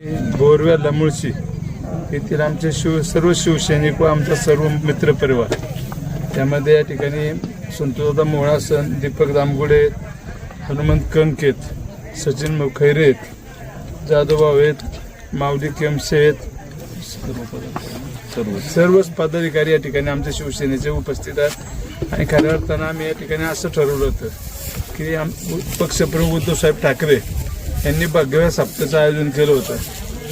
गोरव्याला मुळशी. येथील आमचे शिव सर्व शिवसैनिक व आमचा सर्व मित्रपरिवार त्यामध्ये या ठिकाणी संतोषदा मोळासन दीपक दामगुडे हनुमंत कणकेत सचिन मुखैरेत खैरे आहेत जाधवभाऊ आहेत माऊली केमसे आहेत. सर्व सर्वच पदाधिकारी या ठिकाणी आमच्या शिवसेनेचे उपस्थित आहेत. आणि खऱ्या अर्थानं आम्ही या ठिकाणी असं ठरवलं होतं की आम पक्षप्रमुख उद्धवसाहेब ठाकरे यांनी भगव्या सप्ताहाचं आयोजन केलं होतं.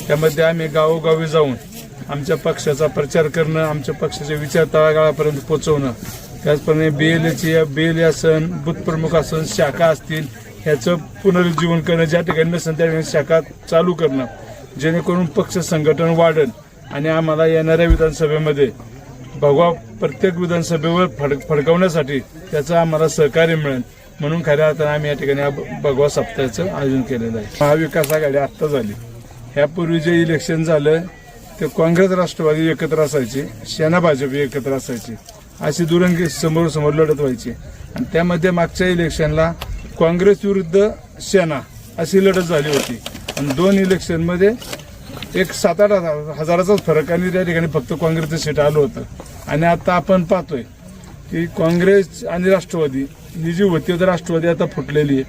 त्यामध्ये आम्ही गावोगावी जाऊन आमच्या पक्षाचा प्रचार करणं आमच्या पक्षाचे विचार तळागाळापर्यंत पोचवणं त्याचप्रमाणे बी एल एची बी एल असन बुथप्रमुख असन शाखा असतील ह्याचं पुनरुज्जीवन करणं ज्या ठिकाणी नसेल त्या ठिकाणी शाखा चालू करणं. जेणेकरून पक्ष संघटन वाढेल आणि आम्हाला येणाऱ्या विधानसभेमध्ये भगवा प्रत्येक विधानसभेवर फड फडकवण्यासाठी त्याचं आम्हाला सहकार्य मिळेल. म्हणून खऱ्या अर्थानं आम्ही या ठिकाणी भगवा सप्ताहाचं आयोजन केलेलं आहे. महाविकास आघाडी आत्ता झाली. ह्यापूर्वी जे इलेक्शन झालं ते काँग्रेस राष्ट्रवादी एकत्र असायचे सेना भाजप एकत्र असायची. अशी दुरंगी समोर समोर लढत व्हायची. आणि त्यामध्ये मागच्या इलेक्शनला काँग्रेस विरुद्ध सेना अशी लढत झाली होती. आणि दोन इलेक्शनमध्ये एक सात आठ हजार- हजाराचाच फरक आणि त्या ठिकाणी फक्त काँग्रेसचं सीट आलं होतं. आणि आता आपण पाहतोय की काँग्रेस आणि राष्ट्रवादी ही जी होती तर राष्ट्रवादी आता फुटलेली आहे.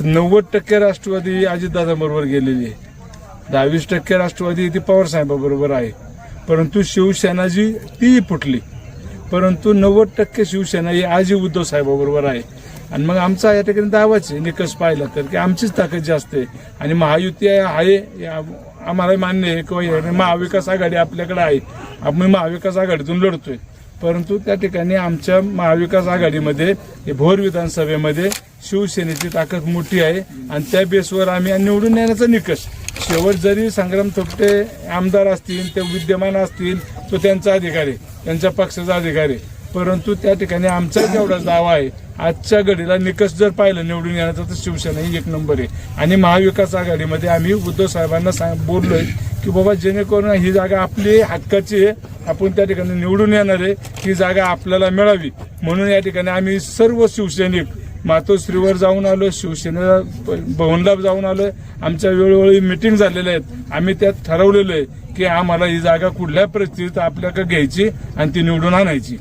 नव्वद टक्के राष्ट्रवादी अजितदादांबरोबर गेलेली आहे. दहावीस टक्के राष्ट्रवादी ती पवार साहेबाबरोबर आहे. परंतु शिवसेना जी तीही फुटली. परंतु नव्वद टक्के शिवसेना ही आजी उद्धव साहेबाबरोबर आहे. आणि मग आमचा या ठिकाणी दावाच आहे निकष पाहिला तर की आमचीच ताकद जास्त आहे. आणि महायुती आहे या- आम्हाला मान्य आहे किंवा महाविकास आघाडी आपल्याकडे आहे. आपण महाविकास आघाडीतून लढतोय. परंतु त्या ठिकाणी आमच्या महाविकास आघाडीमध्ये हे भोर विधानसभेमध्ये शिवसेनेची ताकद मोठी आहे आणि त्या बेसवर आम्ही निवडून येण्याचा निकष. शेवट जरी संग्राम थोपटे आमदार असतील ते विद्यमान असतील तो त्यांचा अधिकारी त्यांच्या पक्षाचा अधिकारी परंतु त्या ठिकाणी आमचा जेवढा दावा आहे आजच्या घडीला निकष जर पाहिलं निवडून येण्याचा तर शिवसेना ही एक नंबर आहे. आणि महाविकास आघाडीमध्ये आम्ही उद्धव साहेबांना सांग बोललोय की बाबा जेणेकरून ही जागा आपली हक्काची आहे आपण त्या ठिकाणी निवडून येणार आहे. ही जागा आपल्याला मिळावी. म्हणून या ठिकाणी आम्ही सर्व शिवसैनिक मातोश्रीवर जाऊन आलो शिवसेनेला भवनला जाऊन आलो आमच्या वेळोवेळी मिटिंग झालेल्या आहेत. आम्ही त्यात ठरवलेलं आहे की आम्हाला ही जागा कुठल्या परिस्थितीत आपल्याकडे घ्यायची आणि ती निवडून आणायची.